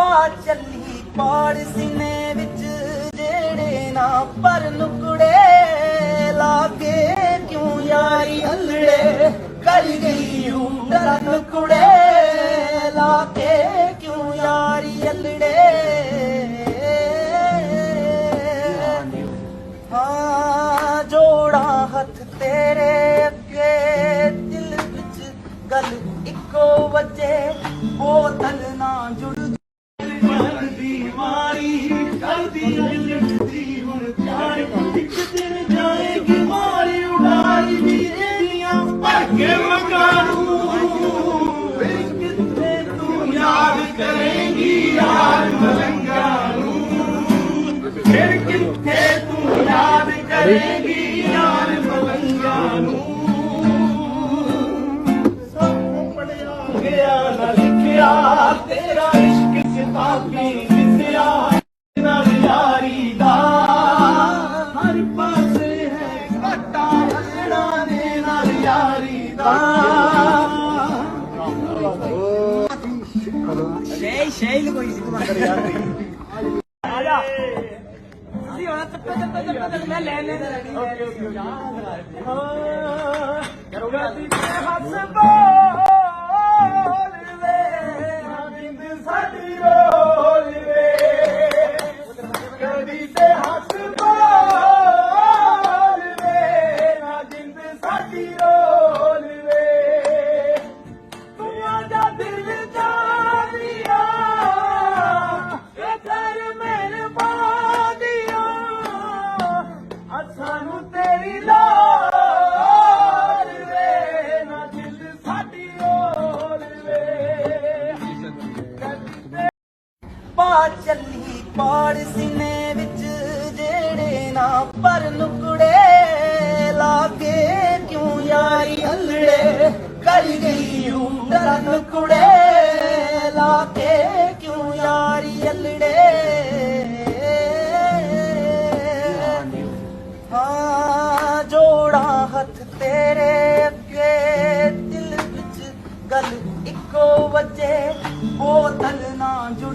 ਪਾ ਚੱਲੀ ਪਾੜ ਸੀਨੇ ਵਿੱਚ ਜਿਹੜੇ ਨਾ ਪਰ ਨੁਕੜੇ ਲਾ ਕੇ ਕਿਉਂ ਯਾਰੀ ਹੱਲੜੇ? ਕਰ ਗਈ ਹੂੰ ਡਰ ਨੁਕੜੇ ਲਾ ਕੇ ਕਿਉਂ ਯਾਰੀ ਹੱਲੜੇ? ਹਾਂ, ਜੋੜਾਂ ਹੱਥ ਤੇਰੇ ਅੱਗੇ, ਦਿਲ ਵਿੱਚ ਗੱਲ ਇੱਕੋ ਵਜੇ, ਬੋਤਲ ਦੀ ਮਾਰੀ ਕਰਦੀ ਲਿਖਦੀ ਹੁਣ ਪਿਆਰ ਇੱਕ ਦਿਨ ਜਾਏਗੀ ਮਾਰੀ ਉਡਾਰੀ ਵੀਰੇ ਦੀਆਂ ਭਾਗੇ ਮਕਾਨੂ ਫਿਰ ਕਿਤੇ ਤੂੰ ਯਾਦ ਕਰੇਂਗੀ ਯਾਰ ਮਲੰਗਾ ਨੂੰ ਫਿਰ ਕਿੱਥੇ ਤੂੰ ਯਾਦ ਕਰੇਂਗੀ ਯਾਰ ਮਲੰਗਾ ਨੂੰ ਸਭ ਪੜਿਆ ਗਿਆ ਨਾ ਲਿਖਿਆ ਤੇਰਾ ਇਸ਼ਕ ਕਿਤਾਬੀ ਸ਼ੈਲ ਕੋਈ ਸੀ ਕਮਾਂਡਰ ਯਾਰ ਆ ਜਾ ਸੀ ਹੁਣ ਤੱਕ ਤੱਕ ਤੱਕ ਤੱਕ ਮੈਂ ਲੈ ਲੈ ਓਕੇ। ਓਕੇ ਕਰੋਗਾ ਤੀ ਹੱਸ ਬੋਲ ਚੱਲੀ ਪਾੜ ਸੀਨੇ ਵਿੱਚ ਜਿਹੜੇ ਨਾ ਪਰ ਨੁਕੜੇ ਲਾਗੇ ਕਿਉਂ ਯਾਰੀ ਹੱਲੜੇ? ਕਰ ਗਈ ਹੂੰ ਡਰ ਨੁਕੜੇ ਲਾ ਕਿਉਂ ਯਾਰੀ ਹੱਲੜੇ? ਹਾਂ, ਜੋੜਾਂ ਹੱਥ ਤੇਰੇ ਅੱਗੇ, ਦਿਲ ਵਿੱਚ ਗੱਲ ਇੱਕੋ ਵਜੇ। ਬੋਤਲ ਨਾ ਜੁੜ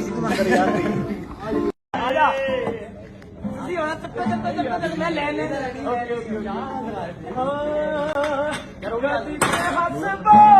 ਤੂੰ ਕਰੇਂਗੀ ਯਾਰ। ਮਲੰਗਾ ਨੂੰ